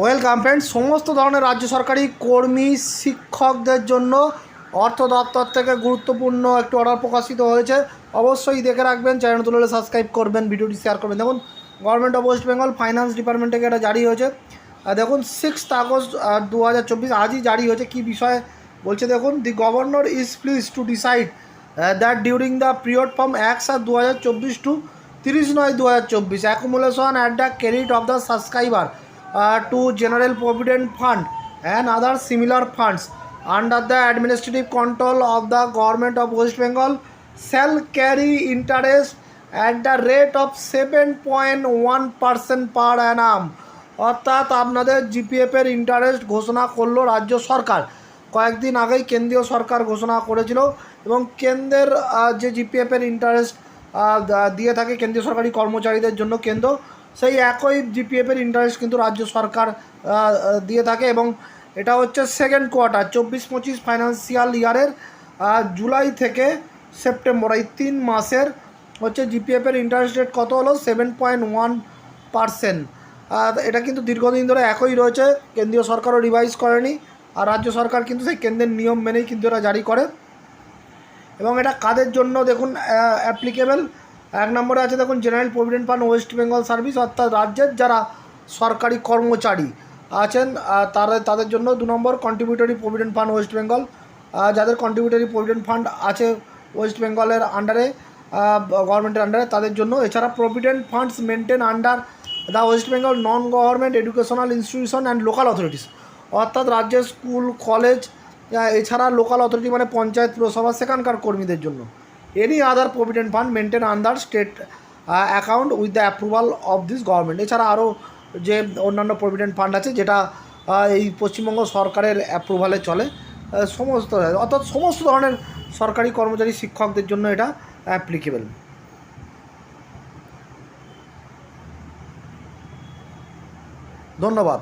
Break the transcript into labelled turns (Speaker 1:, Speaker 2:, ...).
Speaker 1: Welcome friends, সমস্ত ধরনের রাজ্য সরকারি কর্মী, শিক্ষকদের জন্য অর্থ দপ্তর থেকে গুরুত্বপূর্ণ একটি অর্ডার প্রকাশিত হয়েছে। অবশ্যই দেখে রাখবেন চ্যানেল তুলে সাবস্ক্রাইব করবেন, ভিডিওটি শেয়ার করবেন। দেখুন government of West Bengal finance department থেকে এটা জারি হয়েছে। দেখুন সিক্সথ আগস্ট দু হাজার চব্বিশ আজই জারি হয়েছে। কী বিষয়ে বলছে দেখুন the governor is please to decide that during the period from এক সাত দু হাজার চব্বিশ টু তিরিশ নয় দু হাজার চব্বিশ accumulation at the credit of the subscriber to General Provident Fund and other similar funds under the administrative control of the Government of West Bengal shall carry interest at the rate of 7.1% per annum অর্থাৎ আপনাদের GPF এর interest ঘোষণা করল রাজ্য সরকার কয়েকদিন আগেই কেন্দ্রীয় সরকার ঘোষণা করেছিল এবং কেন্দ্রের যে জিপিএফ এর ইন্টারেস্ট দিয়ে থাকে কেন্দ্রীয় সরকারি কর্মচারীদের জন্য কেন্দ্র সেই একই জিপিএফের ইন্টারেস্ট কিন্তু রাজ্য সরকার দিয়ে থাকে এবং এটা হচ্ছে সেকেন্ড কোয়ার্টার চব্বিশ পঁচিশ ফাইন্যান্সিয়াল ইয়ারের জুলাই থেকে সেপ্টেম্বর, এই তিন মাসের হচ্ছে জিপিএফের ইন্টারেস্ট রেট কত হলো? সেভেন পয়েন্ট ওয়ান পারসেন্ট এটা কিন্তু দীর্ঘদিন ধরে একই রয়েছে, কেন্দ্রীয় সরকারও রিভাইজ করেনি, আর রাজ্য সরকার কিন্তু সেই কেন্দ্রের নিয়ম মেনেই কিন্তু এটা জারি করে। এবং এটা কাদের জন্য? দেখুন অ্যাপ্লিকেবল এক নম্বরে আছে দেখুন general provident fund West Bengal service অর্থাৎ রাজ্যের যারা সরকারি কর্মচারী আছেন তারা তাদের জন্য দু নম্বর contributory provident fund West Bengal যাদের কন্ট্রিবিউটরি প্রভিডেন্ট ফান্ড আছে ওয়েস্ট বেঙ্গলের আন্ডারে গভর্নমেন্টের আন্ডারে তাদের জন্য। এছাড়া provident funds maintain under the West Bengal non government educational institution and local authorities অর্থাৎ রাজ্যের স্কুল কলেজ এছাড়া লোকাল অথরিটি মানে পঞ্চায়েত পুরসভা সেখানকার কর্মীদের জন্য। Any other provident fund maintain under state account with the approval of this government এছাড়া আরও যে অন্যান্য প্রভিডেন্ট ফান্ড আছে, যেটা এই পশ্চিমবঙ্গ সরকারের অ্যাপ্রুভালে চলে সমস্ত, অর্থাৎ সমস্ত ধরনের সরকারি কর্মচারী শিক্ষকদের জন্য এটা অ্যাপ্লিকেবল ধন্যবাদ।